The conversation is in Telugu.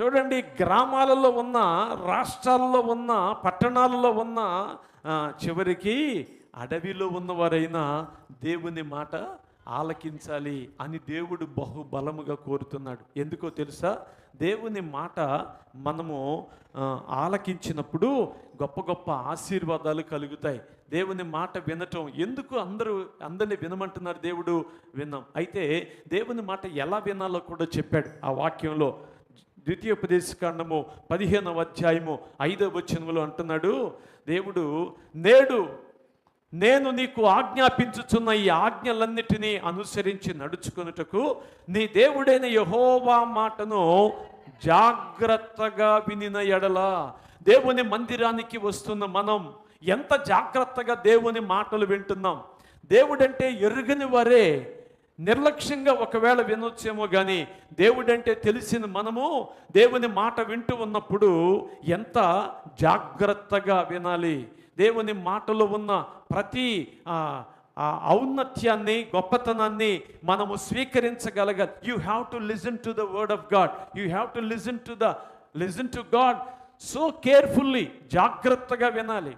చూడండి గ్రామాలలో ఉన్న రాష్ట్రాల్లో ఉన్న పట్టణాలలో ఉన్న చివరికి అడవిలో ఉన్నవారైనా దేవుని మాట ఆలకించాలి అని దేవుడు బహు బలముగా కోరుతున్నాడు. ఎందుకో తెలుసా? దేవుని మాట మనము ఆలకించినప్పుడు గొప్ప గొప్ప ఆశీర్వాదాలు కలుగుతాయి. దేవుని మాట వినటం ఎందుకు అందరూ అందరిని వినమంటున్నారు దేవుడు? విన్నాం. అయితే దేవుని మాట ఎలా వినాలో కూడా చెప్పాడు ఆ వాక్యంలో. ద్వితీయోపదేశకాండము పదిహేనవ అధ్యాయము ఐదవ వచనములో అంటున్నాడు దేవుడు నేడు నేను నీకు ఆజ్ఞాపించుచున్న ఈ ఆజ్ఞలన్నిటినీ అనుసరించి నడుచుకొనుటకు నీ దేవుడైన యహోవా మాటను జాగ్రత్తగా వినిన ఎడల. దేవుని మందిరానికి వస్తున్న మనం ఎంత జాగ్రత్తగా దేవుని మాటలు వింటున్నాం? దేవుడంటే ఎరుగని వారే. నిర్లక్ష్యంగా ఒకవేళ వినొచ్చేమో కానీ దేవుడంటే తెలిసిన మనము దేవుని మాట వింటూ ఉన్నప్పుడు ఎంత జాగ్రత్తగా వినాలి? దేవుని మాటలో ఉన్న ప్రతి ఆ, ఔన్నత్యాన్ని గొప్పతనాన్ని మనము స్వీకరించగలగాలి. You have to listen to the word of God you have to listen to the listen to God so carefully జాగ్రత్తగా వినాలి.